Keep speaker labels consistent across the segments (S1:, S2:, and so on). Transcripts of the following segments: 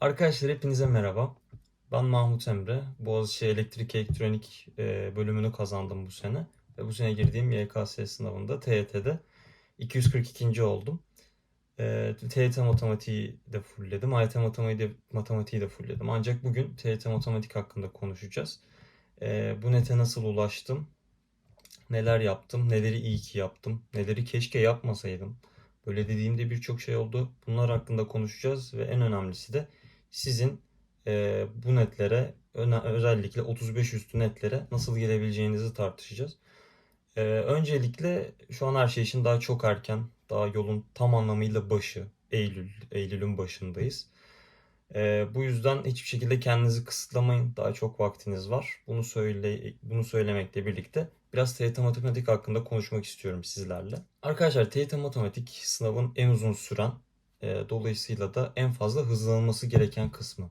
S1: Arkadaşlar hepinize merhaba. Ben Mahmut Emre. Boğaziçi Elektrik Elektronik e, bölümünü kazandım bu sene. Ve bu sene girdiğim YKS sınavında TYT'de 242. oldum. E, TYT matematiği de fullledim. AYT matematiği de, matematiği de fullledim. Ancak bugün TYT matematik hakkında konuşacağız. E, bu nete nasıl ulaştım? Neler yaptım? Neleri iyi ki yaptım? Neleri keşke yapmasaydım? Böyle dediğimde birçok şey oldu. Bunlar hakkında konuşacağız ve en önemlisi de sizin e, bu netlere özellikle 35 üstü netlere nasıl gelebileceğinizi tartışacağız. E, öncelikle şu an her şey için daha çok erken, daha yolun tam anlamıyla başı, Eylül, Eylül'ün başındayız. E, bu yüzden hiçbir şekilde kendinizi kısıtlamayın. Daha çok vaktiniz var. Bunu söyle, bunu söylemekle birlikte biraz TYT Matematik hakkında konuşmak istiyorum sizlerle. Arkadaşlar TYT Matematik sınavın en uzun süren, e, dolayısıyla da en fazla hızlanılması gereken kısmı.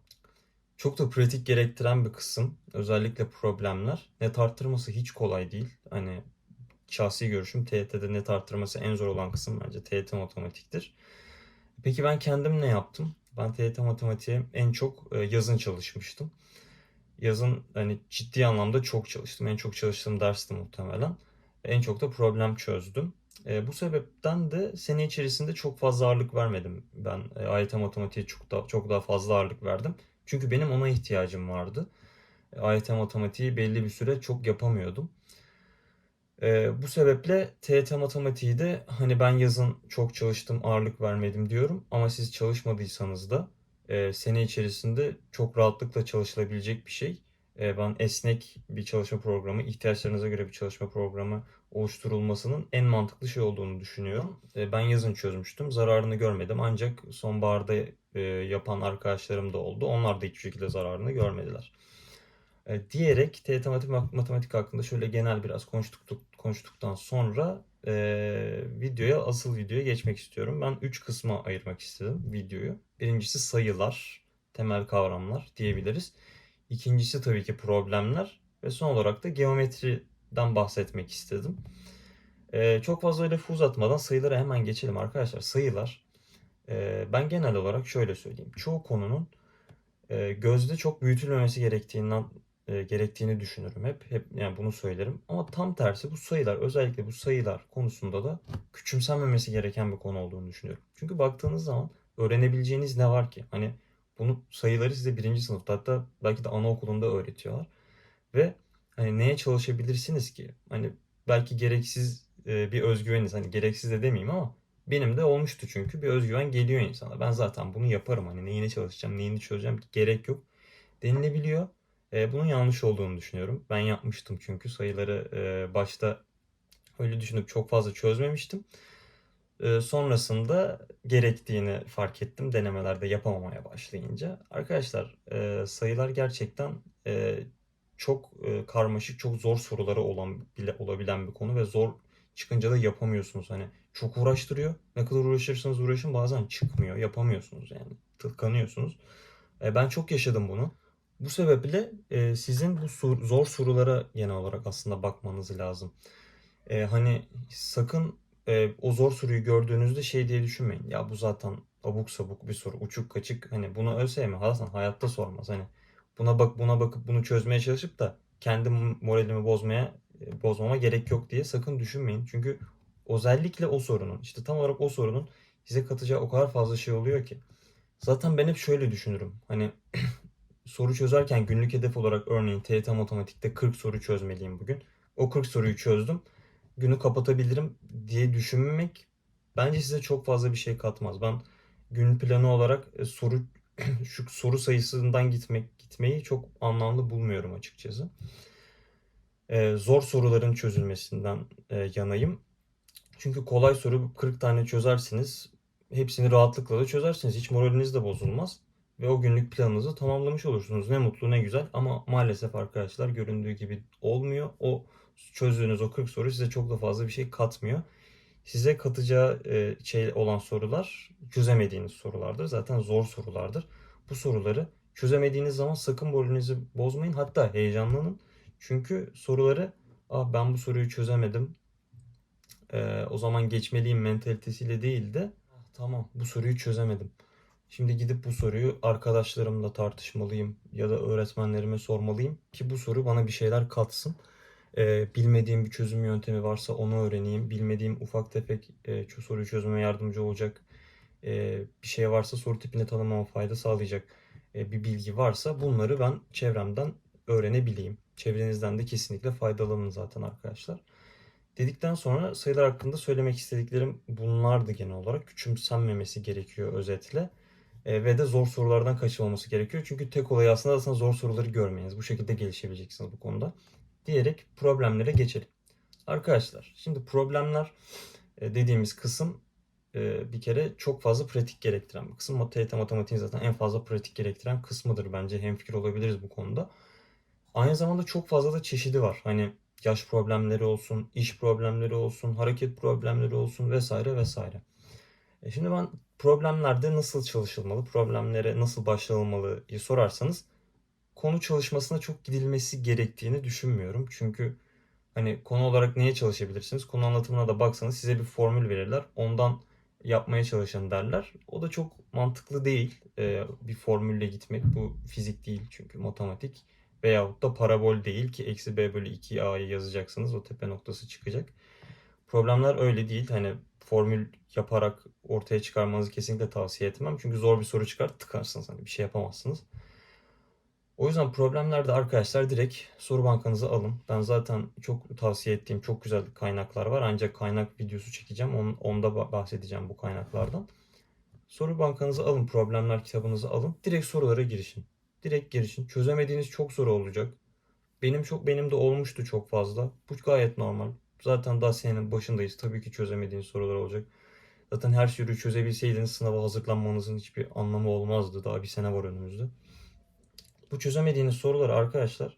S1: Çok da pratik gerektiren bir kısım. Özellikle problemler. Net arttırması hiç kolay değil. Hani şahsi görüşüm TYT'de net arttırması en zor olan kısım bence TYT matematiktir. Peki ben kendim ne yaptım? Ben TYT matematiğe en çok e, yazın çalışmıştım. Yazın hani ciddi anlamda çok çalıştım. En çok çalıştığım dersti muhtemelen. En çok da problem çözdüm. E, bu sebepten de sene içerisinde çok fazla ağırlık vermedim. Ben e, AYT matematiğe çok daha, çok daha fazla ağırlık verdim. Çünkü benim ona ihtiyacım vardı. E, AYT matematiği belli bir süre çok yapamıyordum. E, bu sebeple TYT matematiği de hani ben yazın çok çalıştım, ağırlık vermedim diyorum. Ama siz çalışmadıysanız da e, sene içerisinde çok rahatlıkla çalışılabilecek bir şey. E, ben esnek bir çalışma programı, ihtiyaçlarınıza göre bir çalışma programı oluşturulmasının en mantıklı şey olduğunu düşünüyorum. E, ben yazın çözmüştüm, zararını görmedim. Ancak sonbaharda e, yapan arkadaşlarım da oldu. Onlar da hiçbir şekilde zararını görmediler. Diyerek TYT matematik, hakkında şöyle genel biraz konuştuk, konuştuktan sonra videoya, asıl videoya geçmek istiyorum. Ben 3 kısma ayırmak istedim videoyu. Birincisi sayılar, temel kavramlar diyebiliriz. İkincisi tabii ki problemler ve son olarak da geometriden bahsetmek istedim. E, çok fazla lafı uzatmadan sayılara hemen geçelim arkadaşlar. Sayılar, e, ben genel olarak şöyle söyleyeyim. Çoğu konunun e, gözde çok büyütülmemesi gerektiğinden e, gerektiğini düşünürüm hep. Hep yani bunu söylerim. Ama tam tersi bu sayılar özellikle bu sayılar konusunda da küçümsenmemesi gereken bir konu olduğunu düşünüyorum. Çünkü baktığınız zaman öğrenebileceğiniz ne var ki? Hani bunu sayıları size birinci sınıfta hatta belki de anaokulunda öğretiyorlar. Ve hani neye çalışabilirsiniz ki? Hani belki gereksiz e, bir özgüveniz hani gereksiz de demeyeyim ama benim de olmuştu çünkü bir özgüven geliyor insana. Ben zaten bunu yaparım hani neyine çalışacağım, neyini çözeceğim gerek yok denilebiliyor. E, bunun yanlış olduğunu düşünüyorum. Ben yapmıştım çünkü sayıları e, başta öyle düşünüp çok fazla çözmemiştim. E, sonrasında gerektiğini fark ettim denemelerde yapamamaya başlayınca. Arkadaşlar e, sayılar gerçekten e, çok e, karmaşık, çok zor soruları olan bile olabilen bir konu ve zor çıkınca da yapamıyorsunuz. Hani çok uğraştırıyor. Ne kadar uğraşırsanız uğraşın bazen çıkmıyor. Yapamıyorsunuz yani. Tıkanıyorsunuz. Ben çok yaşadım bunu. Bu sebeple sizin bu zor sorulara genel olarak aslında bakmanız lazım. Hani sakın e, o zor soruyu gördüğünüzde şey diye düşünmeyin. Ya bu zaten abuk sabuk bir soru, uçuk kaçık. Hani bunu ÖSYM Hasan hayatta sormaz. Hani buna bak buna bakıp bunu çözmeye çalışıp da kendi moralimi bozmaya e, bozmama gerek yok diye sakın düşünmeyin. Çünkü özellikle o sorunun işte tam olarak o sorunun size katacağı o kadar fazla şey oluyor ki. Zaten ben hep şöyle düşünürüm. Hani soru çözerken günlük hedef olarak örneğin TYT matematikte 40 soru çözmeliyim bugün. O 40 soruyu çözdüm. Günü kapatabilirim diye düşünmek bence size çok fazla bir şey katmaz. Ben gün planı olarak e, soru şu soru sayısından gitmek gitmeyi çok anlamlı bulmuyorum açıkçası. Ee, zor soruların çözülmesinden e, yanayım. Çünkü kolay soru 40 tane çözersiniz. Hepsini rahatlıkla da çözersiniz. Hiç moraliniz de bozulmaz ve o günlük planınızı tamamlamış olursunuz. Ne mutlu ne güzel ama maalesef arkadaşlar göründüğü gibi olmuyor. O çözdüğünüz o 40 soru size çok da fazla bir şey katmıyor. Size katacağı e, şey olan sorular çözemediğiniz sorulardır. Zaten zor sorulardır. Bu soruları çözemediğiniz zaman sakın moralinizi bozmayın. Hatta heyecanlanın. Çünkü soruları ah ben bu soruyu çözemedim. e, o zaman geçmeliyim mentalitesiyle değil de "Ah, tamam bu soruyu çözemedim Şimdi gidip bu soruyu arkadaşlarımla tartışmalıyım ya da öğretmenlerime sormalıyım ki bu soru bana bir şeyler katsın. Ee, bilmediğim bir çözüm yöntemi varsa onu öğreneyim. Bilmediğim ufak tefek e, soruyu çözmeme yardımcı olacak e, bir şey varsa soru tipini tanımama fayda sağlayacak e, bir bilgi varsa bunları ben çevremden öğrenebileyim. Çevrenizden de kesinlikle faydalanın zaten arkadaşlar. Dedikten sonra sayılar hakkında söylemek istediklerim bunlardı genel olarak. Küçümsenmemesi gerekiyor özetle. E, ve de zor sorulardan kaçınılması gerekiyor. Çünkü tek olay aslında aslında zor soruları görmeniz. Bu şekilde gelişebileceksiniz bu konuda. Diyerek problemlere geçelim. Arkadaşlar şimdi problemler e, dediğimiz kısım e, bir kere çok fazla pratik gerektiren bir kısım. TYT matematiğin zaten en fazla pratik gerektiren kısmıdır bence. Hemfikir olabiliriz bu konuda. Aynı zamanda çok fazla da çeşidi var. Hani yaş problemleri olsun, iş problemleri olsun, hareket problemleri olsun vesaire vesaire. E şimdi ben problemlerde nasıl çalışılmalı, problemlere nasıl başlanılmalı sorarsanız konu çalışmasına çok gidilmesi gerektiğini düşünmüyorum. Çünkü hani konu olarak neye çalışabilirsiniz? Konu anlatımına da baksanız size bir formül verirler. Ondan yapmaya çalışın derler. O da çok mantıklı değil. Ee, bir formülle gitmek. Bu fizik değil çünkü matematik. Veyahut da parabol değil ki eksi b bölü 2a'yı yazacaksınız. O tepe noktası çıkacak. Problemler öyle değil. Hani formül yaparak ortaya çıkarmanızı kesinlikle tavsiye etmem. Çünkü zor bir soru çıkar tıkarsınız. Hani bir şey yapamazsınız. O yüzden problemlerde arkadaşlar direkt soru bankanızı alın. Ben zaten çok tavsiye ettiğim çok güzel kaynaklar var. Ancak kaynak videosu çekeceğim. Onda ba- bahsedeceğim bu kaynaklardan. Soru bankanızı alın, problemler kitabınızı alın. Direkt sorulara girişin. Direkt girişin. Çözemediğiniz çok soru olacak. Benim çok benim de olmuştu çok fazla. Bu gayet normal. Zaten daha senenin başındayız. Tabii ki çözemediğiniz sorular olacak. Zaten her soruyu çözebilseydiniz sınava hazırlanmanızın hiçbir anlamı olmazdı. Daha bir sene var önümüzde. Bu çözemediğiniz soruları arkadaşlar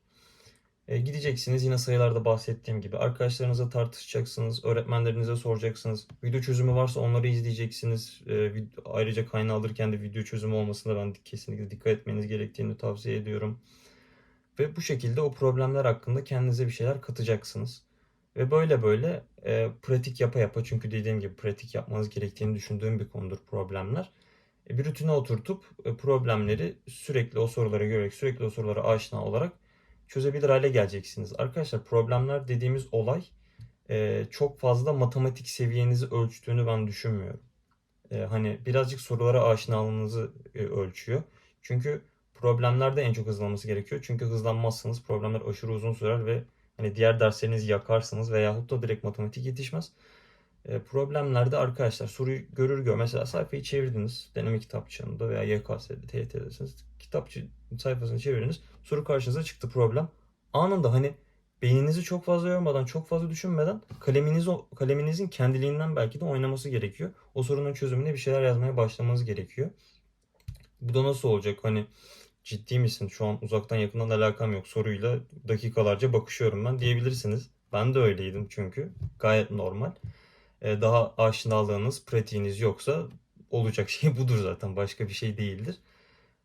S1: e, gideceksiniz yine sayılarda bahsettiğim gibi arkadaşlarınızla tartışacaksınız, öğretmenlerinize soracaksınız. Video çözümü varsa onları izleyeceksiniz. E, vid- ayrıca kaynağı alırken de video çözümü olmasına ben kesinlikle dikkat etmeniz gerektiğini tavsiye ediyorum. Ve bu şekilde o problemler hakkında kendinize bir şeyler katacaksınız. Ve böyle böyle e, pratik yapa yapa çünkü dediğim gibi pratik yapmanız gerektiğini düşündüğüm bir konudur problemler. E, bir rutine oturtup e, problemleri sürekli o sorulara görerek sürekli o sorulara aşina olarak çözebilir hale geleceksiniz. Arkadaşlar problemler dediğimiz olay e, çok fazla matematik seviyenizi ölçtüğünü ben düşünmüyorum. Hani birazcık sorulara aşinalığınızı ölçüyor. Çünkü problemlerde en çok hızlanması gerekiyor. Çünkü hızlanmazsanız problemler aşırı uzun sürer ve hani diğer derslerinizi yakarsınız veyahut da direkt matematik yetişmez. E, problemlerde arkadaşlar soruyu görür gör mesela sayfayı çevirdiniz deneme kitapçığında veya YKS'de, TYT'desiniz. Kitapçı sayfasını çevirdiniz. Soru karşınıza çıktı problem. Anında hani beyninizi çok fazla yormadan, çok fazla düşünmeden kaleminiz kaleminizin kendiliğinden belki de oynaması gerekiyor. O sorunun çözümüne bir şeyler yazmaya başlamanız gerekiyor. Bu da nasıl olacak? Hani ciddi misin? Şu an uzaktan yakından alakam yok. Soruyla dakikalarca bakışıyorum ben diyebilirsiniz. Ben de öyleydim çünkü. Gayet normal. Ee, daha aşinalığınız, pratiğiniz yoksa olacak şey budur zaten. Başka bir şey değildir.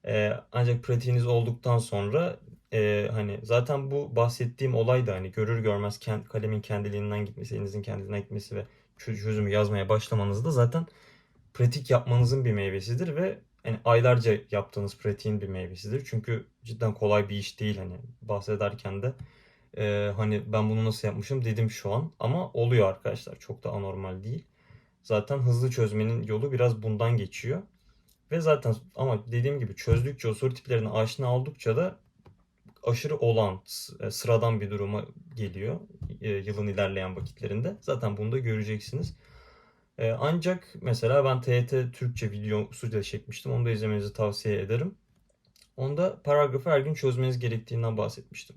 S1: Ee, ancak pratiğiniz olduktan sonra e, hani zaten bu bahsettiğim olay da hani görür görmez kalemin kendiliğinden gitmesi, elinizin kendiliğinden gitmesi ve çö- çözümü yazmaya başlamanız da zaten pratik yapmanızın bir meyvesidir ve hani aylarca yaptığınız pratiğin bir meyvesidir. Çünkü cidden kolay bir iş değil hani bahsederken de e, hani ben bunu nasıl yapmışım dedim şu an ama oluyor arkadaşlar çok da anormal değil. Zaten hızlı çözmenin yolu biraz bundan geçiyor. Ve zaten ama dediğim gibi çözdükçe o soru tiplerine aşina oldukça da aşırı olan e, sıradan bir duruma geliyor e, yılın ilerleyen vakitlerinde. Zaten bunu da göreceksiniz. E, ancak mesela ben TYT Türkçe videosu da çekmiştim. Onu da izlemenizi tavsiye ederim. Onda paragrafı her gün çözmeniz gerektiğinden bahsetmiştim.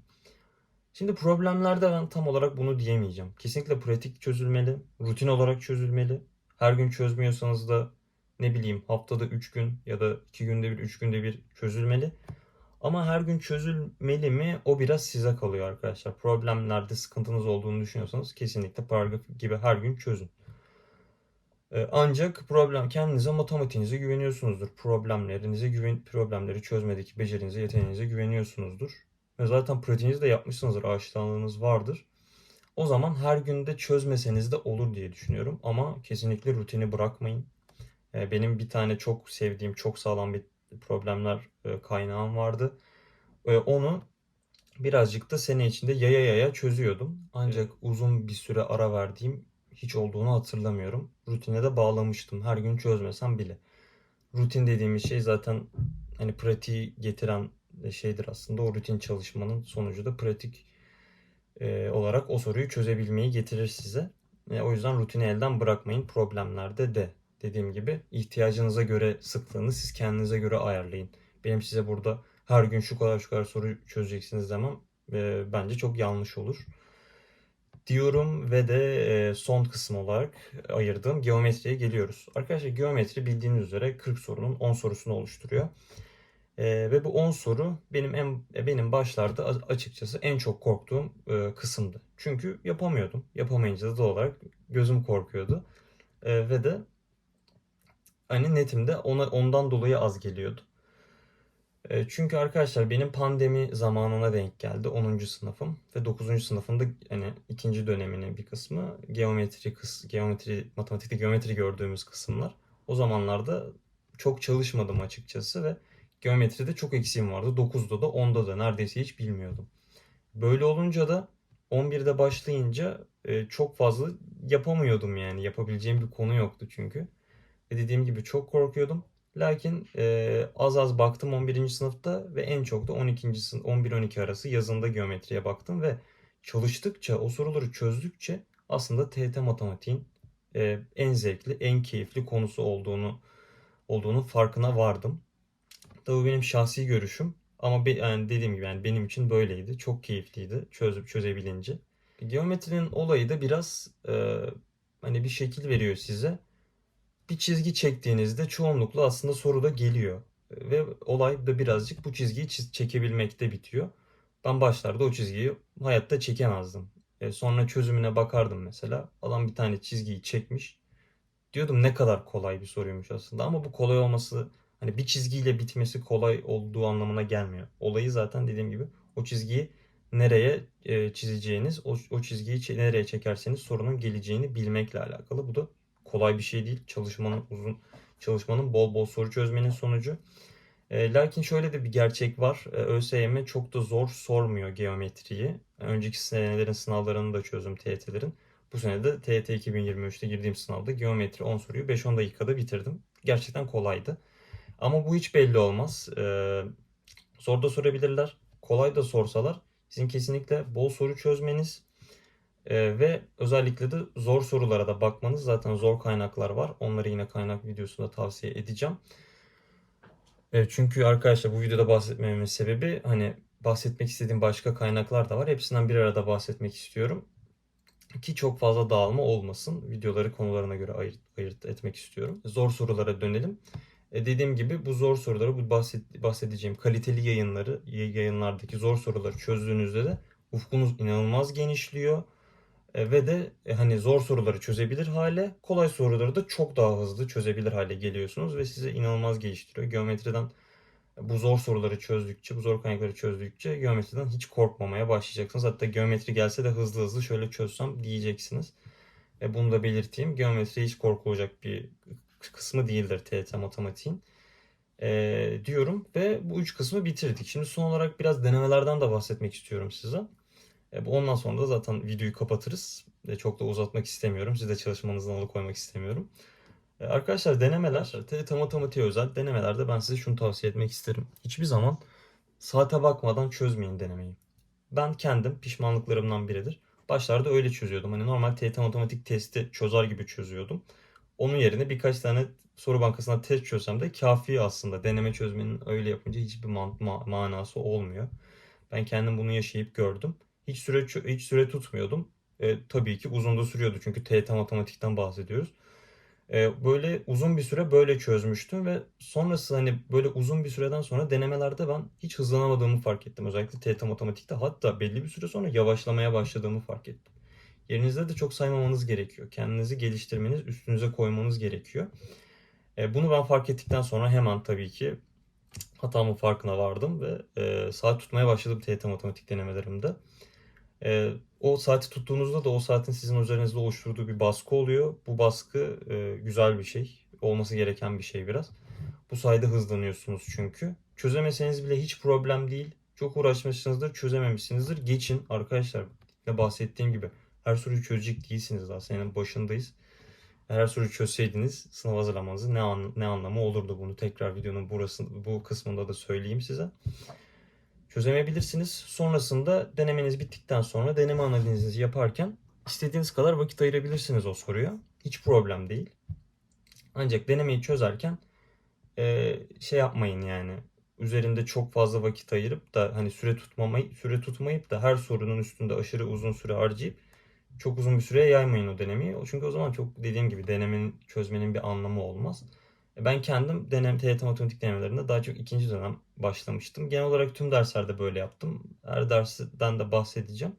S1: Şimdi problemlerde ben tam olarak bunu diyemeyeceğim. Kesinlikle pratik çözülmeli, rutin olarak çözülmeli. Her gün çözmüyorsanız da ne bileyim haftada 3 gün ya da 2 günde bir, 3 günde bir çözülmeli. Ama her gün çözülmeli mi? O biraz size kalıyor arkadaşlar. Problemlerde sıkıntınız olduğunu düşünüyorsanız kesinlikle paragraf gibi her gün çözün. Ee, Ancak problem kendinize matematiğinize güveniyorsunuzdur. Problemlerinize güven problemleri çözmedeki becerinize, yeteneğinize güveniyorsunuzdur. Zaten pratiğinizi de yapmışsınızdır, aşinalığınız vardır. O zaman her günde çözmeseniz de olur diye düşünüyorum. Ama kesinlikle rutini bırakmayın. E, benim bir tane çok sevdiğim, çok sağlam bir problemler e, kaynağım vardı. E, onu birazcık da sene içinde yaya yaya çözüyordum. Ancak uzun bir süre ara verdiğim hiç olduğunu hatırlamıyorum. Rutine de bağlamıştım her gün çözmesem bile. Rutin dediğimiz şey zaten hani pratiği getiren şeydir aslında. O rutin çalışmanın sonucu da pratik e, olarak o soruyu çözebilmeyi getirir size. E, o yüzden rutini elden bırakmayın problemlerde de. Dediğim gibi ihtiyacınıza göre sıklığını siz kendinize göre ayarlayın. Benim size burada her gün şu kadar şu kadar soru çözeceksiniz demem e, bence çok yanlış olur. Diyorum ve de e, son kısım olarak ayırdığım geometriye geliyoruz. Arkadaşlar geometri bildiğiniz üzere 40 sorunun 10 sorusunu oluşturuyor. E, ve bu 10 soru benim en benim başlarda açıkçası en çok korktuğum e, kısımdı. Çünkü yapamıyordum. Yapamayınca da doğal olarak gözüm korkuyordu. E, ve de hani netimde ona ondan dolayı az geliyordu. E, çünkü arkadaşlar benim pandemi zamanına denk geldi 10. sınıfım ve 9. sınıfında hani ikinci döneminin bir kısmı geometri kıs geometri matematikte geometri gördüğümüz kısımlar. O zamanlarda çok çalışmadım açıkçası ve geometride çok eksiğim vardı. 9'da da 10'da da neredeyse hiç bilmiyordum. Böyle olunca da 11'de başlayınca e, çok fazla yapamıyordum yani. Yapabileceğim bir konu yoktu çünkü. Ve dediğim gibi çok korkuyordum. Lakin e, az az baktım 11. sınıfta ve en çok da 12. sınıf 11-12 arası yazında geometriye baktım ve çalıştıkça o soruları çözdükçe aslında TET matematiğin e, en zevkli, en keyifli konusu olduğunu olduğunu farkına vardım. Tabii benim şahsi görüşüm ama be, yani dediğim gibi yani benim için böyleydi. Çok keyifliydi çözüp çözebilince. Geometrinin olayı da biraz e, hani bir şekil veriyor size bir çizgi çektiğinizde çoğunlukla aslında soruda geliyor. Ve olay da birazcık bu çizgiyi çekebilmekte bitiyor. Ben başlarda o çizgiyi hayatta çekemezdim. E sonra çözümüne bakardım mesela. Adam bir tane çizgiyi çekmiş. Diyordum ne kadar kolay bir soruymuş aslında. Ama bu kolay olması hani bir çizgiyle bitmesi kolay olduğu anlamına gelmiyor. Olayı zaten dediğim gibi o çizgiyi nereye e, çizeceğiniz, o, o çizgiyi nereye çekerseniz sorunun geleceğini bilmekle alakalı. Bu da kolay bir şey değil. Çalışmanın uzun çalışmanın bol bol soru çözmenin sonucu. E, lakin şöyle de bir gerçek var. E, ÖSYM çok da zor sormuyor geometriyi. Önceki senelerin sınavlarını da çözdüm TYT'lerin. Bu sene de TYT 2023'te girdiğim sınavda geometri 10 soruyu 5-10 dakikada bitirdim. Gerçekten kolaydı. Ama bu hiç belli olmaz. E, zor da sorabilirler. Kolay da sorsalar sizin kesinlikle bol soru çözmeniz ee, ve özellikle de zor sorulara da bakmanız zaten zor kaynaklar var. Onları yine kaynak videosunda tavsiye edeceğim. Evet, çünkü arkadaşlar bu videoda bahsetmememin sebebi hani bahsetmek istediğim başka kaynaklar da var. Hepsinden bir arada bahsetmek istiyorum. Ki çok fazla dağılma olmasın. Videoları konularına göre ayırt, ayırt etmek istiyorum. Zor sorulara dönelim. E dediğim gibi bu zor soruları, bu bahset, bahsedeceğim kaliteli yayınları, yayınlardaki zor soruları çözdüğünüzde de ufkunuz inanılmaz genişliyor e, ve de e, hani zor soruları çözebilir hale, kolay soruları da çok daha hızlı çözebilir hale geliyorsunuz ve sizi inanılmaz geliştiriyor. Geometriden bu zor soruları çözdükçe, bu zor kaynakları çözdükçe geometriden hiç korkmamaya başlayacaksınız. Hatta geometri gelse de hızlı hızlı şöyle çözsem diyeceksiniz. E bunu da belirteyim. Geometri hiç korkulacak bir kısmı değildir TET matematiğin. E, diyorum ve bu üç kısmı bitirdik. Şimdi son olarak biraz denemelerden de bahsetmek istiyorum size. E, ondan sonra da zaten videoyu kapatırız. E, çok da uzatmak istemiyorum. Siz de çalışmanızdan alıkoymak istemiyorum. E, arkadaşlar denemeler, TET matematiğe özel denemelerde ben size şunu tavsiye etmek isterim. Hiçbir zaman saate bakmadan çözmeyin denemeyi. Ben kendim pişmanlıklarımdan biridir. Başlarda öyle çözüyordum. Hani normal TET matematik testi çözer gibi çözüyordum. Onun yerine birkaç tane soru bankasına test çözsem de kafi aslında. Deneme çözmenin öyle yapınca hiçbir man- ma- manası olmuyor. Ben kendim bunu yaşayıp gördüm. Hiç süre hiç süre tutmuyordum. E, tabii ki uzun da sürüyordu çünkü TYT matematikten bahsediyoruz. E, böyle uzun bir süre böyle çözmüştüm ve sonrası hani böyle uzun bir süreden sonra denemelerde ben hiç hızlanamadığımı fark ettim. Özellikle TYT matematikte hatta belli bir süre sonra yavaşlamaya başladığımı fark ettim. Yerinizde de çok saymamanız gerekiyor. Kendinizi geliştirmeniz, üstünüze koymanız gerekiyor. E, bunu ben fark ettikten sonra hemen tabii ki hatamın farkına vardım ve e, saat tutmaya başladım TYT matematik denemelerimde. E, o saati tuttuğunuzda da o saatin sizin üzerinizde oluşturduğu bir baskı oluyor. Bu baskı e, güzel bir şey. olması gereken bir şey biraz. Bu sayede hızlanıyorsunuz çünkü. Çözemeseniz bile hiç problem değil. Çok uğraşmışsınızdır, çözememişsinizdir. Geçin arkadaşlar. Bahsettiğim gibi her soruyu çözecek değilsiniz daha. Senenin başındayız. Her soruyu çözseydiniz sınav hazırlamanızın ne, an, ne anlamı olurdu bunu tekrar videonun burası, bu kısmında da söyleyeyim size. Çözemeyebilirsiniz. Sonrasında denemeniz bittikten sonra deneme analizinizi yaparken istediğiniz kadar vakit ayırabilirsiniz o soruya. Hiç problem değil. Ancak denemeyi çözerken e, şey yapmayın yani üzerinde çok fazla vakit ayırıp da hani süre tutmamayı süre tutmayıp da her sorunun üstünde aşırı uzun süre harcayıp çok uzun bir süreye yaymayın o denemeyi. Çünkü o zaman çok dediğim gibi denemenin çözmenin bir anlamı olmaz. E, Ben kendim denem TYT matematik denemelerinde daha çok ikinci dönem başlamıştım. Genel olarak tüm derslerde böyle yaptım. Her dersten de bahsedeceğim.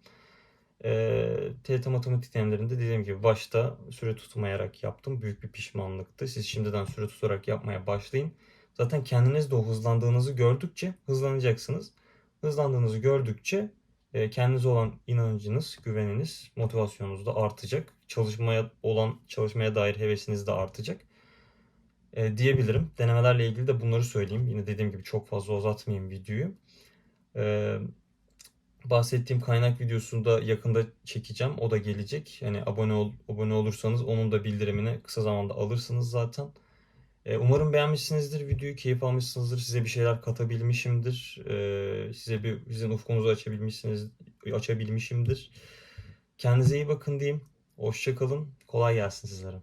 S1: E, TYT matematik denemelerinde dediğim gibi başta süre tutmayarak yaptım. Büyük bir pişmanlıktı. Siz şimdiden süre tutarak yapmaya başlayın. Zaten kendiniz de o hızlandığınızı gördükçe hızlanacaksınız. Hızlandığınızı gördükçe kendinize olan inancınız, güveniniz, motivasyonunuz da artacak. Çalışmaya olan çalışmaya dair hevesiniz de artacak. E, diyebilirim. Denemelerle ilgili de bunları söyleyeyim. Yine dediğim gibi çok fazla uzatmayayım videoyu. E, bahsettiğim kaynak videosunu da yakında çekeceğim. O da gelecek. Yani abone ol, abone olursanız onun da bildirimini kısa zamanda alırsınız zaten. E, Umarım beğenmişsinizdir videoyu, keyif almışsınızdır. Size bir şeyler katabilmişimdir. E, size bir sizin ufkunuzu açabilmişsiniz, açabilmişimdir. Kendinize iyi bakın diyeyim. Hoşça kalın. Kolay gelsin sizlere.